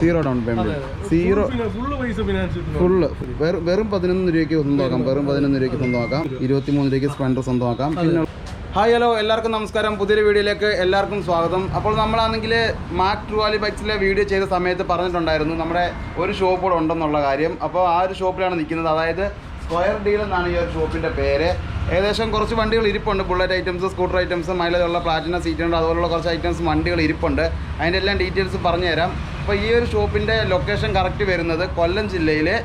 Zero down payment zero full വെറും വെറും പതിനൊന്ന് രൂപയ്ക്ക് സ്വന്തമാക്കാം വെറും പതിനൊന്ന് രൂപയ്ക്ക് സ്വന്തമാക്കാം ഇരുപത്തിമൂന്ന് രൂപയ്ക്ക് സ്പ്ലെൻഡർ സ്വന്തമാക്കാം. പിന്നെ ഹായ് ഹലോ എല്ലാവർക്കും നമസ്കാരം. പുതിയൊരു വീഡിയോയിലേക്ക് എല്ലാവർക്കും സ്വാഗതം. അപ്പോൾ നമ്മളാണെങ്കിൽ മാക് ട്രുവാലി ബൈക്സിലെ വീഡിയോ ചെയ്ത സമയത്ത് പറഞ്ഞിട്ടുണ്ടായിരുന്നു നമ്മുടെ ഒരു ഷോപ്പ് കൂടെ ഉണ്ടെന്നുള്ള കാര്യം. അപ്പോൾ ആ ഒരു ഷോപ്പിലാണ് നിൽക്കുന്നത്. അതായത് സ്ക്വയർ ഡീൽ എന്നാണ് ഈ ഒരു ഷോപ്പിന്റെ പേര്. ഏകദേശം കുറച്ച് വണ്ടികൾ ഇരിപ്പുണ്ട്. ബുള്ളറ്റ് ഐറ്റംസ് സ്കൂട്ടർ ഐറ്റംസ് മൈലേജുള്ള പ്ലാറ്റിന സീറ്റ് ഉണ്ട്. അതുപോലുള്ള കുറച്ച് ഐറ്റംസ് വണ്ടികൾ ഇരിപ്പുണ്ട്. അതിന്റെ എല്ലാം ഡീറ്റെയിൽസ് പറഞ്ഞുതരാം. അപ്പോൾ ഈ ഒരു ഷോപ്പിന്റെ ലൊക്കേഷൻ കറക്റ്റ് വരുന്നത് കൊല്ലം ജില്ലയിലെ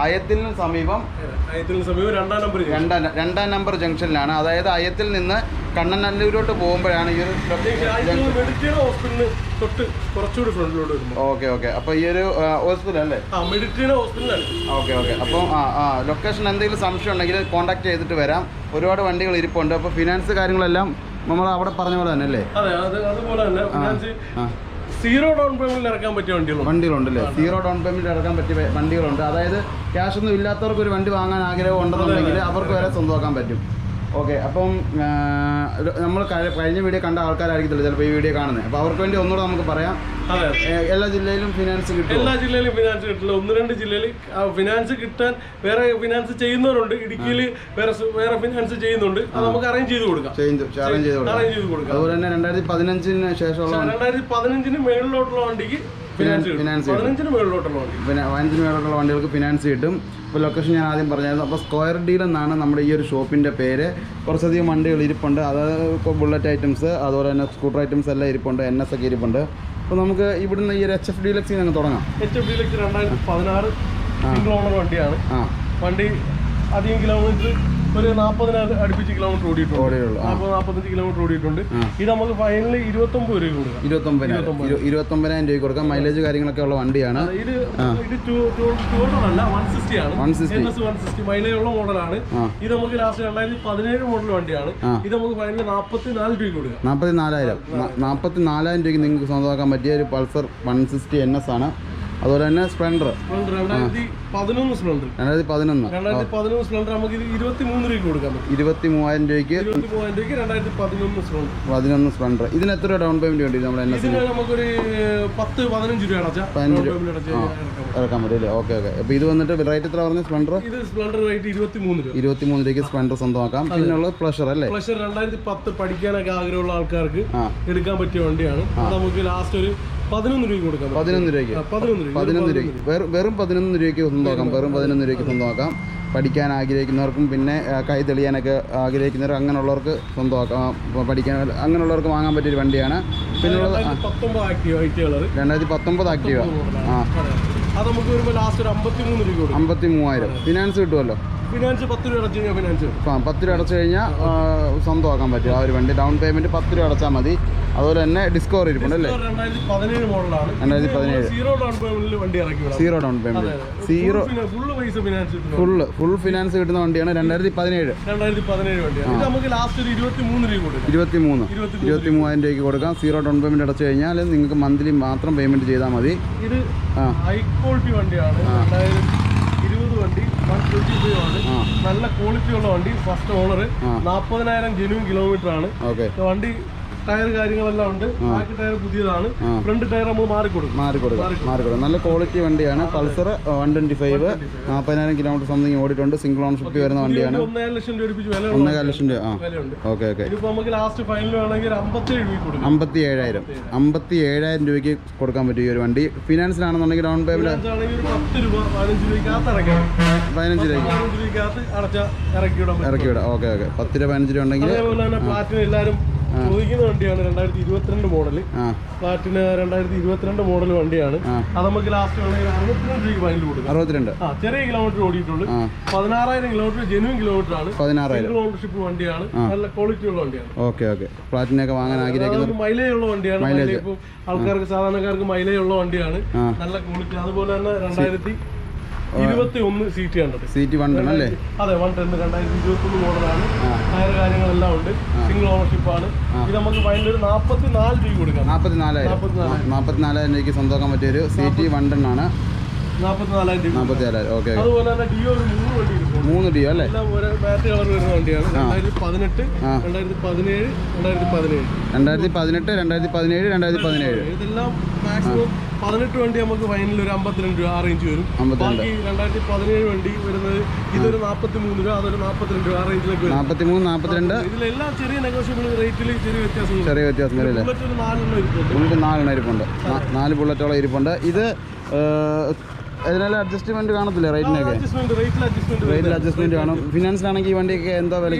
അയത്തിന് സമീപം അയത്തിന് സമീപം രണ്ടാം നമ്പർ രണ്ടാം രണ്ടാം നമ്പർ ജംഗ്ഷനിലാണ്. അതായത് അയത്തിൽ നിന്ന് കണ്ണനല്ലൂരോട്ട് പോകുമ്പോഴാണ് ഈ ഒരു ഹോസ്പിറ്റലിന് തൊട്ട് കുറച്ചുകൂടി ഫ്രണ്ടിലോട്ട് ഓക്കെ ഓക്കെ. അപ്പോൾ ഈ ഒരു ഹോസ്പിറ്റൽ അല്ലേ മെഡിറ്റേഡ് ഹോസ്പിറ്റലാണ് ഓക്കെ ഓക്കെ. അപ്പോൾ ആ ആ ലൊക്കേഷൻ എന്തെങ്കിലും സംശയം ഉണ്ടെങ്കിൽ കോൺടാക്ട് ചെയ്തിട്ട് വരാം. ഒരുപാട് വണ്ടികൾ ഇരിപ്പുണ്ട്. അപ്പോൾ ഫിനാൻസ് കാര്യങ്ങളെല്ലാം നമ്മൾ അവിടെ പറഞ്ഞ പോലെ തന്നെ അല്ലേ അതെ അത് അതുപോലെ തന്നെ. സീറോ ഡൗൺ പേയ്മെന്റിൽ ഇറക്കാൻ പറ്റിയ വണ്ടികളും വണ്ടികളുണ്ടല്ലേ? സീറോ ഡൗൺ പേയ്മെന്റ് ഇറക്കാൻ പറ്റിയ വണ്ടികളുണ്ട്. അതായത് ക്യാഷ് ഒന്നും ഇല്ലാത്തവർക്ക് ഒരു വണ്ടി വാങ്ങാൻ ആഗ്രഹം ഉണ്ടെന്നുണ്ടെങ്കിൽ അവർക്ക് വരെ സ്വന്തമാക്കാൻ പറ്റും. ഓക്കെ അപ്പം നമ്മൾ കഴിഞ്ഞ വീഡിയോ കണ്ട ആൾക്കാരായിരിക്കത്തില്ല ചിലപ്പോൾ ഈ വീഡിയോ കാണുന്നത് അപ്പോൾ അവർക്ക് വേണ്ടി ഒന്നുകൂടെ നമുക്ക് പറയാം. എല്ലാ ജില്ലയിലും ഫിനാൻസ് കിട്ടും എല്ലാ ജില്ലയിലും ഫിനാൻസ് കിട്ടില്ല. ഒന്ന് രണ്ട് ജില്ലയിൽ ഫിനാൻസ് കിട്ടാൻ വേറെ ഫിനാൻസ് ചെയ്യുന്നവരുണ്ട്. ഇടുക്കിയിൽ വേറെ വേറെ ഫിനാൻസ് ചെയ്യുന്നുണ്ട്. അത് നമുക്ക് അറേഞ്ച് ചെയ്ത് കൊടുക്കാം. അറേഞ്ച് ചെയ്ത് കൊടുക്കാം. അതുപോലെ തന്നെ രണ്ടായിരത്തി പതിനഞ്ചിന് ശേഷമുള്ള രണ്ടായിരത്തി പതിനഞ്ചിന് മേളിലോട്ടുള്ള വണ്ടിക്ക് ഫിനാൻസ്. പതിനഞ്ചിന് മേളിലോട്ടുള്ള വണ്ടി. പിന്നെ പതിനഞ്ചിന് മേലുള്ള വണ്ടികൾക്ക് ഫിനാൻസ് കിട്ടും. ഇപ്പോൾ ലൊക്കേഷൻ ഞാൻ ആദ്യം പറഞ്ഞായിരുന്നു. അപ്പോൾ സ്ക്വയർ ഡീൽ എന്നാണ് നമ്മുടെ ഈ ഒരു ഷോപ്പിന്റെ പേര്. കുറച്ചധികം വണ്ടികൾ ഇരിപ്പുണ്ട്. അതായത് ഇപ്പോൾ ബുള്ളറ്റ് ഐറ്റംസ് അതുപോലെ തന്നെ സ്കൂട്ടർ ഐറ്റംസ് എല്ലാം ഇരിപ്പുണ്ട്. എൻ എസ് ഒക്കെ ഇരിപ്പുണ്ട്. അപ്പോൾ നമുക്ക് ഇവിടുന്ന് ഈ ഒരു എച്ച് എഫ് ഡീലക്സിൽ നിന്ന് തുടങ്ങാം. എച്ച് എഫ് ഡീലക്സ് രണ്ടായിരത്തി പതിനാറ് സിംഗിൾ ഓണർ വണ്ടിയാണ്. വണ്ടി അധികം കിലോമീറ്റർ ഒരു നാൽപ്പതിനായിരം അടുപ്പിച്ച് കിലോമീറ്റർ ഓടിയിട്ടുണ്ട്. നാൽപ്പത് നാൽപ്പത്തഞ്ച് കിലോമീറ്റർ ഓടിയിട്ടുണ്ട്. ഇത് നമുക്ക് ഫൈനലി ഇരുപത്തൊമ്പത് രൂപ കൊടുക്കാം. ഇരുപത്തൊമ്പതിനായിരം. ഇരു- ഇരുപത്തൊമ്പതിനായിരം രൂപ കൊടുക്കാം. മൈലേജ് കാര്യങ്ങളൊക്കെ ഉള്ള വണ്ടിയാണ്. ഇത് ഇത് ടൂ അല്ല വൺ സിക്സ്റ്റി ആണ്. 160. N S one sixty mileage ഉള്ള മോഡലാണ് ഇത് നമുക്ക് ലാസ്റ്റ് രണ്ടായിരത്തി പതിനേഴ് മോഡൽ വണ്ടിയാണ്. ഇത് നമുക്ക് ഫൈനലി നാൽപ്പത്തി നാല് രൂപ കൊടുക്കാം. നാൽപ്പത്തി നാലായിരം നാൽപ്പത്തി നാലായിരം രൂപയ്ക്ക് നിങ്ങൾക്ക് സ്വന്തമാക്കാൻ പറ്റിയ ഒരു Pulsar one sixty N S ആണ്. അതുപോലെ തന്നെ സ്പ്ലെൻഡർ രണ്ടായിരത്തി പതിനൊന്ന് സ്പ്ലെൻഡർ രണ്ടായിരത്തി പതിനൊന്ന്. രണ്ടായിരത്തി പതിനൊന്ന് സ്പ്ലെൻഡർ നമുക്ക് ഇത് ഇരുപത്തി മൂന്ന് രൂപ കൊടുക്കാം പറ്റും. ഇരുപത്തി മൂവായിരം രൂപയ്ക്ക് ഇരുപത്തി മൂവായിരം രൂപയ്ക്ക് രണ്ടായിരത്തി പതിനൊന്ന് സ്പ്ലെൻഡർ പതിനൊന്ന് സ്പ്ലെൻഡർ ഇതിന് എത്ര ഡൗൺ പേയ്മെന്റ് വേണ്ടി നമ്മൾ എൻ എസ് ഇതിന് നമുക്കൊരു പത്ത് പതിനഞ്ച് രൂപ പതിനഞ്ച് ഇറക്കാൻ പറ്റും. അല്ലേ? Okay okay. അപ്പോൾ ഇത് വന്നിട്ട് റേറ്റ് എത്ര പറഞ്ഞ സ്പ്ലെൻഡർ ഇത് സ്പ്ലെൻഡർ റേറ്റ് ഇരുപത്തി മൂന്ന് രൂപ. ഇരുപത്തി മൂന്ന് രൂപയ്ക്ക് സ്പ്ലെൻഡർ സ്വന്തമാക്കാം. പിന്നുള്ളത് പ്ലഷർ അല്ലേ? പ്ലഷർ രണ്ടായിരത്തി പത്ത് പഠിക്കാനൊക്കെ ആഗ്രഹമുള്ള ആൾക്കാർക്ക് എടുക്കാൻ പറ്റിയ വണ്ടിയാണ്. നമുക്ക് ലാസ്റ്റ് ഒരു പതിനൊന്ന് രൂപയ്ക്ക്. പതിനൊന്ന് രൂപയ്ക്ക്. പതിനൊന്ന് വെറും വെറും പതിനൊന്ന് രൂപയ്ക്ക് സ്വന്തമാക്കാം വെറും പതിനൊന്ന് രൂപയ്ക്ക് സ്വന്തമാക്കാം പഠിക്കാൻ ആഗ്രഹിക്കുന്നവർക്കും പിന്നെ കൈ തെളിയാനൊക്കെ ആഗ്രഹിക്കുന്നവർ അങ്ങനെയുള്ളവർക്ക് സ്വന്തമാക്കാം. പഠിക്കാൻ അങ്ങനെയുള്ളവർക്ക് വാങ്ങാൻ പറ്റിയൊരു വണ്ടിയാണ്. പിന്നെ രണ്ടായിരത്തി പത്തൊമ്പത് ആക്റ്റീവ് ആ. അത് നമുക്ക് വരുമ്പോൾ ലാസ്റ്റ് ഒരു അമ്പത്തി മൂന്ന് രൂപ കൊടുക്കും. അമ്പത്തി മൂവായിരം ഫിനാൻസ് കിട്ടുമല്ലോ. ഫിനാൻസ് പത്ത് രൂപ അടച്ചു കഴിഞ്ഞാൽ ഫിനാൻസ്. കിട്ടും ആ, പത്ത് രൂപ അടച്ചു കഴിഞ്ഞാൽ ആ, സ്വന്തമാക്കാൻ പറ്റും. ആ ഒരു വണ്ടി ഡൗൺ പേയ്മെന്റ് പത്ത് രൂപ അടച്ചാൽ മതി. അതുപോലെ തന്നെ ഡിസ്കവർ ഇരിപ്പുണ്ട് അല്ലേ? രണ്ടായിരത്തി പതിനേഴ് zero down payment. Zero full full finance കിട്ടുന്ന വണ്ടിയാണ് രണ്ടായിരത്തി പതിനേഴ്. ഇരുപത്തി മൂന്ന് ഇരുപത്തി മൂവായിരം രൂപയ്ക്ക് കൊടുക്കാം. സീറോ ഡൗൺ പേയ്മെന്റ് അടച്ചു കഴിഞ്ഞാൽ നിങ്ങൾക്ക് മന്ത്ലി മാത്രം പേയ്മെന്റ് ചെയ്താൽ മതി. ഇത് ഹൈ ക്വാളിറ്റി വണ്ടിയാണ് രണ്ടായിരത്തി ഇരുപത് വണ്ടി വൺ ട്വന്റി ഫൈവ് ആണ് ആ നല്ല ക്വാളിറ്റി ഉള്ള വണ്ടി ഫസ്റ്റ് ഓണർ നാപ്പതിനായിരം ജെനുവിൻ കിലോമീറ്റർ ആണ്. വണ്ടി ടയർ കാര്യങ്ങളെല്ലാം ഉണ്ട്. ബാക്ക് ടയർ പുതിയതാണ്. ഫ്രണ്ട് ടയർ നമ്മൾ മാറിക്കൊടുക്കും. മാറി കൊടുക്കാം മാറി കൊടുക്കാം നല്ല ക്വാളിറ്റി വണ്ടിയാണ്. പൾസർ വൺ ട്വന്റി ഫൈവ് നാൽപ്പതിനായിരം കിലോമീറ്റർ സംതിങ് ഓടിയിട്ടുണ്ട്. സിംഗിൾ ഓൺഷിപ്പ് വരുന്ന വണ്ടിയാണ്. ഒന്നര ലക്ഷം രൂപ വില ലക്ഷം രൂപ. ആ. Okay okay. നമുക്ക് ലാസ്റ്റ് ഫൈനൽ വേണമെങ്കിൽ ഒരു അമ്പത്തേഴ് രൂപ കൊടുക്കാം. അമ്പത്തി ഏഴായിരം അമ്പത്തി ഏഴായിരം രൂപയ്ക്ക് കൊടുക്കാൻ പറ്റും ഈ ഒരു വണ്ടി. ഫിനാൻസിലാണെന്നുണ്ടെങ്കിൽ ഡൗൺ പേയ്മെന്റ് രൂപ പതിനഞ്ച് രൂപയ്ക്കകത്ത് ഇറക്കാം. വിടാം. Okay okay. പത്ത് രൂപ പതിനഞ്ച് രൂപ ഉണ്ടെങ്കിൽ എല്ലാവരും ചോദിക്കുന്ന വണ്ടിയാണ് രണ്ടായിരത്തി ഇരുപത്തിരണ്ട് മോഡൽ ഫ്ലാറ്റിന് പ്ലാറ്റിന രണ്ടായിരത്തി ഇരുപത്തിരണ്ട് മോഡൽ വണ്ടിയാണ് അത് നമുക്ക് ലാസ്റ്റ് അറുപത്തിരണ്ട് രൂപ ഫൈനൽ കൊടുക്കാം. അറുപത്തിരണ്ട്. ചെറിയ കിലോമീറ്റർ ഓടിയിട്ടുള്ളൂ. പതിനാറായിരം കിലോമീറ്റർ ജെനുവിൻ കിലോമീറ്റർ ആണ്. പതിനാറായിരം. ഓണർഷിപ്പ് വണ്ടിയാണ്. നല്ല ക്വാളിറ്റി ഉള്ള വണ്ടിയാണ്. Okay okay. പ്ലാറ്റിനൊക്കെ വാങ്ങാൻ ആഗ്രഹിക്കുന്നത് മൈലേജ് ഉള്ള വണ്ടിയാണ്. മൈലേജ് ആൾക്കാർക്ക് സാധാരണക്കാർക്ക് മൈലേജ് ഉള്ള വണ്ടിയാണ്. നല്ല ക്വാളിറ്റി അതുപോലെ തന്നെ രണ്ടായിരത്തി ഇരുപത്തി ഒന്ന് സീറ്റ് കണ്ടത്. സീറ്റ് വൺ അല്ലേ? അതെ വൺ ടെൻ രണ്ടായിരത്തി ഇരുപത്തി ഒന്ന് മോഡലാണ് ടയർ കാര്യങ്ങളെല്ലാം ഉണ്ട്. സിംഗിൾ ഓണർഷിപ്പ് ആണ്. ഇത് നമുക്ക് ഫൈനൽ ഒരു നാൽപ്പത്തി നാല് രൂപ കൊടുക്കാം. നാൽപ്പത്തി നാലായിരം നാൽപ്പത്തി നാലായിരം രൂപയ്ക്ക് സ്വന്തമാക്കാൻ പറ്റിയൊരു സീറ്റ് വൺ ആണ്. നാൽപ്പത്തി നാലായിരം രൂപ ഓക്കെ അതുപോലെ തന്നെ ഡിയോ ഒരു മൂന്ന് വണ്ടി മൂന്ന് ഡിയോ അല്ലേ? ബാറ്റ് കളർ വരുന്ന വണ്ടിയാണ്. രണ്ടായിരത്തി പതിനെട്ട്. രണ്ടായിരത്തി പതിനേഴ് രണ്ടായിരത്തി പതിനേഴ് രണ്ടായിരത്തി പതിനെട്ട് രണ്ടായിരത്തി പതിനേഴ് രണ്ടായിരത്തി പതിനേഴ് ഇതെല്ലാം മാക്സിമം പതിനെട്ട് വണ്ടി നമുക്ക് ഫൈനൽ ഒരു അമ്പത്തിരണ്ട് രൂപ ആ റേഞ്ച് വരും. ബാക്കി രണ്ടായിരത്തി പതിനേഴ് വണ്ടി വരുന്നത് ഇതൊരു നാൽപ്പത്തി മൂന്ന് രൂപ അതൊരു നാൽപ്പത്തിരണ്ട് രൂപ ആ റേഞ്ചിലേക്ക് വരും. നാൽപ്പത്തി മൂന്ന് നാൽപ്പത്തിരണ്ട് ഇതിലെല്ലാം ചെറിയ നെഗോഷ്യബിൾ റേറ്റിൽ ചെറിയ വ്യത്യാസം ചെറിയ വ്യത്യാസം ഒരു നാലെണ്ണം ഇരിപ്പുണ്ട്. നാലെണ്ണം ഇരിപ്പുണ്ട്. നാല് ബുള്ളറ്റോളം ഇരിപ്പുണ്ട്. ഇത് അതിനെല്ലാം അഡ്ജസ്റ്റ്മെന്റ് കാണത്തില്ലേ റേറ്റിനൊക്കെ റേറ്റിൽ അഡ്ജസ്റ്റ്മെന്റ് കാണും ഫിനാൻസ് കാണും. ഫിനാൻസിലാണെങ്കിൽ ഈ വണ്ടിയൊക്കെ എന്താ വില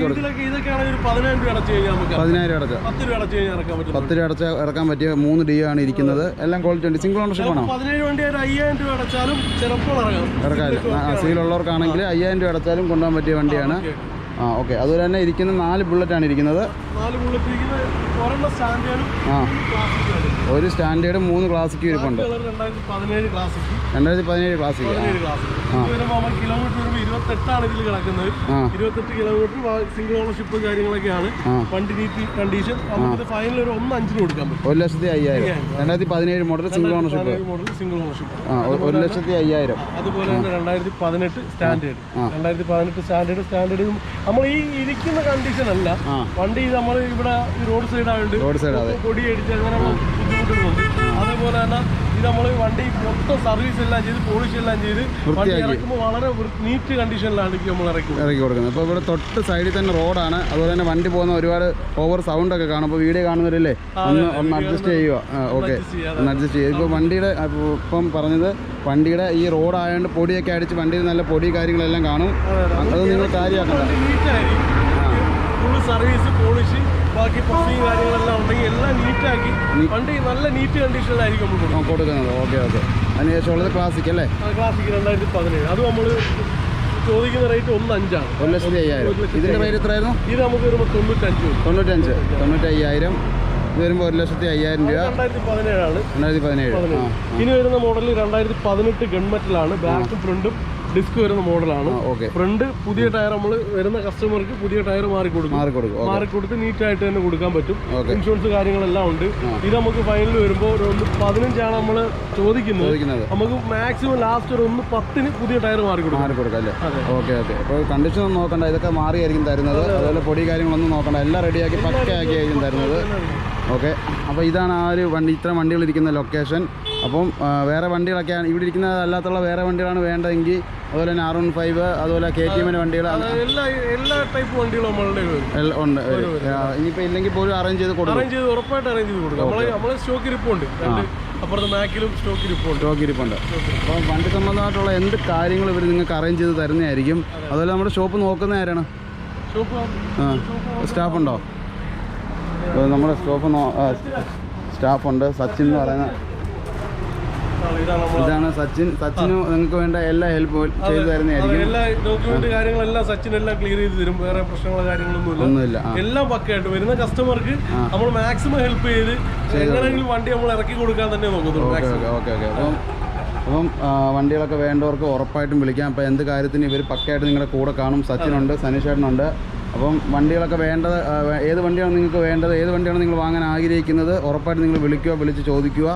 പതിനായിരം അടച്ചു പത്ത് രൂപ അടച്ചു ഇറക്കാൻ പറ്റിയ മൂന്ന് ഡി ആണ് ഇരിക്കുന്നത്. എല്ലാം ക്വാളിറ്റി ഉണ്ട്. സിംഗിൾ ഓണർഷിപ്പ് ആണോ? പതിനേഴ് വണ്ടി ഒരു അയ്യായിരം രൂപ അടച്ചാലും ചിലപ്പോൾ ഇറങ്ങാം. ഇറക്കാം സീലുള്ളവർക്കാണെങ്കിൽ അയ്യായിരം രൂപ അടച്ചാലും കൊണ്ടുപോകാൻ പറ്റിയ വണ്ടിയാണ്. ആ ഓക്കെ. അതുപോലെ തന്നെ ഇരിക്കുന്ന നാല് ബുള്ളറ്റാണ് ഇരിക്കുന്നത്. ആ. ഒരു സ്റ്റാൻഡേർഡ് മൂന്ന് ക്ലാസിക്ക് ഇരിപ്പുണ്ട്. രണ്ടായിരത്തി പതിനേഴ് ക്ലാസിക്ക് വരുമ്പോൾ നമ്മൾ കിലോമീറ്റർ വരുമ്പോൾ ഇരുപത്തെട്ടാണ് ഇതിൽ കിടക്കുന്നത്. ഇരുപത്തെട്ട് കിലോമീറ്റർ സിംഗിൾ ഓണർഷിപ്പ് കാര്യങ്ങളൊക്കെയാണ്. വണ്ടി നീറ്റ് കണ്ടീഷൻ ഫൈനൽ ഒരു ഒന്ന് അഞ്ചിന് കൊടുക്കാൻ പറ്റും. ഒരു ലക്ഷത്തി അയ്യായിരം. രണ്ടായിരത്തി പതിനേഴ് model single ownership model single ownership ഒരു ലക്ഷത്തി അയ്യായിരം. അതുപോലെ തന്നെ രണ്ടായിരത്തി പതിനെട്ട് സ്റ്റാൻഡേർഡ്. രണ്ടായിരത്തി പതിനെട്ട് സ്റ്റാൻഡേർഡ് സ്റ്റാൻഡേർഡ് നമ്മൾ ഈ ഇരിക്കുന്ന കണ്ടീഷൻ അല്ല. വണ്ടി നമ്മൾ ഇവിടെ റോഡ് സൈഡ് ആയതുകൊണ്ട് പൊടി അടിച്ച് അങ്ങനെ ബുദ്ധിമുട്ടുന്നുണ്ട് ഇത് നമ്മൾ വണ്ടി മൊത്തം സർവീസ് എല്ലാം ചെയ്ത് പോളിഷ് എല്ലാം ചെയ്ത് വണ്ടി. ഇറക്കുമ്പോൾ വളരെ നീറ്റ് കണ്ടീഷനിലാണ് നമ്മൾ ഇറക്കി ഇറക്കി കൊടുക്കുന്നത്. അപ്പോൾ ഇവിടെ തൊട്ട് സൈഡിൽ തന്നെ റോഡാണ് അതുപോലെ തന്നെ വണ്ടി പോകുന്ന ഒരുപാട് ഓവർ സൗണ്ട് ഒക്കെ കാണും. അപ്പോൾ വീഡിയോ കാണുന്നവരല്ലേ ഒന്ന് ഒന്ന് അഡ്ജസ്റ്റ് ചെയ്യുക. ഓക്കെ ഒന്ന് അഡ്ജസ്റ്റ് ചെയ്യുക ഇപ്പോൾ വണ്ടിയുടെ ഇപ്പം പറഞ്ഞത് വണ്ടിയുടെ ഈ റോഡ് ആയതുകൊണ്ട് പൊടിയൊക്കെ അടിച്ച് വണ്ടിയിൽ നല്ല പൊടി കാര്യങ്ങളെല്ലാം കാണും. അത് നിങ്ങൾ കാര്യമാക്കണം സർവീസ് പോളിഷ് ബാക്കി പ്രൊസീജിങ് കാര്യങ്ങളെല്ലാം ഉണ്ടെങ്കിൽ എല്ലാം നീറ്റാക്കി വണ്ടി നല്ല നീറ്റ് കണ്ടീഷനിലായിരിക്കും നമ്മൾ കൊടുക്കുന്നത്. Okay okay. അതിനുശേഷമുള്ളത് ക്ലാസിക് അല്ലേ? ക്ലാസിക് രണ്ടായിരത്തി പതിനേഴ്. അത് നമ്മൾ ചോദിക്കുന്ന റേറ്റ് ഒന്ന് അഞ്ചാണ്. ഒരു ലക്ഷത്തി അയ്യായിരം. ഇതിന്റെ പേര് എത്രയായിരുന്നു ഇത് നമുക്ക് വരുമ്പോൾ തൊണ്ണൂറ്റഞ്ച് തൊണ്ണൂറ്റഞ്ച്. തൊണ്ണൂറ്റി അയ്യായിരം ഇത് വരുമ്പോൾ ഒരു ലക്ഷത്തി അയ്യായിരം രൂപ. രണ്ടായിരത്തി പതിനേഴാണ്. രണ്ടായിരത്തി പതിനേഴ്. ഇനി വരുന്ന മോഡൽ രണ്ടായിരത്തി പതിനെട്ട് ഗൺമെറ്റലാണ്. ബാക്കും ഫ്രണ്ടും ഡിസ്ക് വരുന്ന മോഡലാണ്. ഓക്കെ. ഫ്രണ്ട് പുതിയ ടയർ നമ്മൾ വരുന്ന കസ്റ്റമർക്ക് പുതിയ ടയർ മാറി കൊടുക്കും. മാറി കൊടുക്കും ഓക്കെ. മാറി കൊടുത്ത് നീറ്റ് ആയിട്ട് തന്നെ കൊടുക്കാൻ പറ്റും. ഇൻഷുറൻസ് കാര്യങ്ങളെല്ലാം ഉണ്ട്. ഇത് നമുക്ക് ഫൈനൽ വരുമ്പോൾ ഒരു ഒന്ന് പതിനഞ്ചാണ് നമ്മൾ ചോദിക്കുന്നത്. നമുക്ക് മാക്സിമം ലാസ്റ്റ് ഒരു ഒന്ന് പത്തിന് പുതിയ ടയർ മാറി കൊടുക്കും. മാറി കൊടുക്കാം അല്ലേ. Okay okay. അപ്പോൾ കണ്ടീഷൻ ഒന്നും നോക്കണ്ട. ഇതൊക്കെ മാറിയായിരിക്കും തരുന്നത്. അതുപോലെ പൊടി കാര്യങ്ങളൊന്നും നോക്കണ്ട. എല്ലാം റെഡിയാക്കി പക്കയാക്കിയായിരിക്കും തരുന്നത്. ഓക്കെ. അപ്പോൾ ഇതാണ് ആ ഒരു വണ്ടി ഇത്ര വണ്ടികൾ ഇരിക്കുന്ന ലൊക്കേഷൻ അപ്പം വേറെ വണ്ടികളൊക്കെയാണ് ഇവിടെ ഇരിക്കുന്ന അല്ലാത്തുള്ള വേറെ വണ്ടികളാണ് വേണ്ടതെങ്കിൽ അതുപോലെ തന്നെ ആർ വൺ ഫൈവ് അതുപോലെ കെ ടി എമ്മിന്റെ വണ്ടികൾ എല്ലാ എല്ലാ ടൈപ്പ് വണ്ടികളും നമ്മളുടെ ഉണ്ട് ഇനിയിപ്പോൾ ഇല്ലെങ്കിൽ പോലും അറേഞ്ച് ചെയ്ത് കൊടുക്കും. അറേഞ്ച് ചെയ്ത് ഉറപ്പായിട്ട് അറേഞ്ച് ചെയ്ത് കൊടുക്കും. നമ്മൾ നമ്മളെ സ്റ്റോക്ക് ഇരിപ്പുണ്ട്. അപ്പുറത്ത് മാക്കിലും സ്റ്റോക്ക് ഇരിപ്പുണ്ട്. സ്റ്റോക്ക് ഇരിപ്പുണ്ട്. അപ്പോൾ വണ്ടി സംബന്ധമായിട്ടുള്ള എന്ത് കാര്യങ്ങൾ ഇവർ നിങ്ങൾക്ക് അറേഞ്ച് ചെയ്ത് തരുന്നതായിരിക്കും. അതുപോലെ നമ്മുടെ ഷോപ്പ് നോക്കുന്ന ആരാണ്? ആ. സ്റ്റാഫ് ഉണ്ടോ? നമ്മുടെ സ്റ്റോപ്പ് സ്റ്റാഫുണ്ട് സച്ചിൻ എന്ന് പറയുന്ന ഇതാണ് സച്ചിൻ. സച്ചിന് നിങ്ങൾക്ക് വേണ്ട എല്ലാ ഹെൽപ്പ് ചെയ്തു തരുന്നതായിരിക്കും. എല്ലാ ഡോക്യുമെന്റ് കാര്യങ്ങളെല്ലാം സച്ചിൻ എല്ലാം ക്ലിയർ ചെയ്ത് തരും. വേറെ പ്രശ്നങ്ങളോ കാര്യങ്ങളൊന്നും ഒന്നുമില്ല എല്ലാം പക്കയായിട്ട് വരുന്ന കസ്റ്റമർക്ക് നമ്മൾ മാക്സിമം ഹെൽപ്പ് ചെയ്ത് എങ്ങനെയെങ്കിലും വണ്ടി നമ്മൾ ഇറക്കി കൊടുക്കാൻ തന്നെ നോക്കുന്നു ഓക്കെ ഓക്കെ അപ്പം അപ്പം വണ്ടികളൊക്കെ വേണ്ടവർക്ക് ഉറപ്പായിട്ടും വിളിക്കാം. അപ്പോൾ എന്ത് കാര്യത്തിന് ഇവർ പക്കയായിട്ട് നിങ്ങളുടെ കൂടെ കാണും. സച്ചിനുണ്ട് സനീഷേട്ടനുണ്ട്. അപ്പം വണ്ടികളൊക്കെ വേണ്ടത് ഏത് വണ്ടിയാണ് നിങ്ങൾക്ക് വേണ്ടത്? ഏത് വണ്ടിയാണ് നിങ്ങൾ വാങ്ങാൻ ആഗ്രഹിക്കുന്നത്? ഉറപ്പായിട്ട് നിങ്ങൾ വിളിക്കുക വിളിച്ച് ചോദിക്കുക.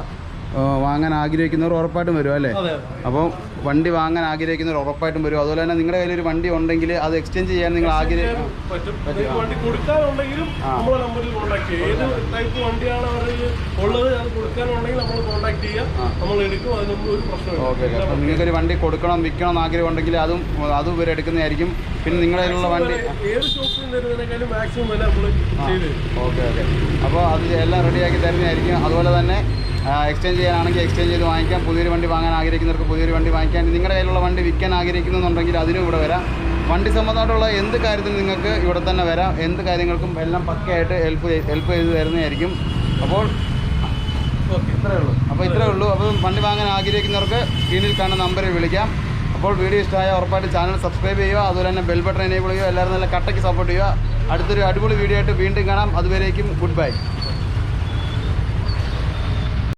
വാങ്ങാൻ ആഗ്രഹിക്കുന്നവർ ഉറപ്പായിട്ടും വരും അല്ലേ? അതെ അപ്പം വണ്ടി വാങ്ങാൻ ആഗ്രഹിക്കുന്നവർ ഉറപ്പായിട്ടും വരും. അതുപോലെ തന്നെ നിങ്ങളുടെ കയ്യിൽ ഒരു വണ്ടി ഉണ്ടെങ്കിൽ അത് എക്സ്ചേഞ്ച് ചെയ്യാൻ നിങ്ങൾ ആഗ്രഹിക്കും ഓക്കെ അപ്പം നിങ്ങൾക്കൊരു വണ്ടി കൊടുക്കണം വിൽക്കണം എന്ന് ആഗ്രഹം ഉണ്ടെങ്കിൽ അതും അതും ഇവർ എടുക്കുന്നതായിരിക്കും. പിന്നെ നിങ്ങളുടെ കയ്യിലുള്ള വണ്ടി ഓക്കെ ഓക്കെ. അപ്പോൾ അത് എല്ലാം റെഡിയാക്കി തരുന്നതായിരിക്കും. അതുപോലെ തന്നെ എക്സ്ചേഞ്ച് ചെയ്യാനാണെങ്കിൽ എക്സ്ചേഞ്ച് ചെയ്ത് വാങ്ങിക്കാം. പുതിയൊരു വണ്ടി വാങ്ങാൻ ആഗ്രഹിക്കുന്നവർക്ക് പുതിയൊരു വണ്ടി വാങ്ങിക്കാൻ. നിങ്ങളുടെ കയ്യിലുള്ള വണ്ടി വിൽക്കാൻ ആഗ്രഹിക്കുന്നുണ്ടെങ്കിൽ അതിനും ഇവിടെ വരാം. വണ്ടി സംബന്ധമായിട്ടുള്ള എന്ത് കാര്യത്തിനും നിങ്ങൾക്ക് ഇവിടെ തന്നെ വരാം. എന്ത് കാര്യങ്ങൾക്കും എല്ലാം പക്കയായിട്ട് ഹെൽപ്പ് ഹെൽപ്പ് ചെയ്ത് തരുന്നതായിരിക്കും. അപ്പോൾ ഓക്കെ ഇത്രയേ ഉള്ളൂ. അപ്പോൾ ഇത്രയേ ഉള്ളൂ. അപ്പോൾ വണ്ടി വാങ്ങാൻ ആഗ്രഹിക്കുന്നവർക്ക് സ്ക്രീനിൽ കാണുന്ന നമ്പറിൽ വിളിക്കാം. അപ്പോൾ വീഡിയോ ഇഷ്ടമായ ഉറപ്പായിട്ട് ചാനൽ സബ്സ്ക്രൈബ് ചെയ്യുക. അതുപോലെ തന്നെ ബെൽ ബട്ടൺ എനേബിൾ ചെയ്യുക. എല്ലാവരും നല്ല കട്ടയ്ക്ക് സപ്പോർട്ട് ചെയ്യുക. അടുത്തൊരു അടിപൊളി വീഡിയോ ആയിട്ട് വീണ്ടും കാണാം. അതുവരേക്കും ഗുഡ് ബൈ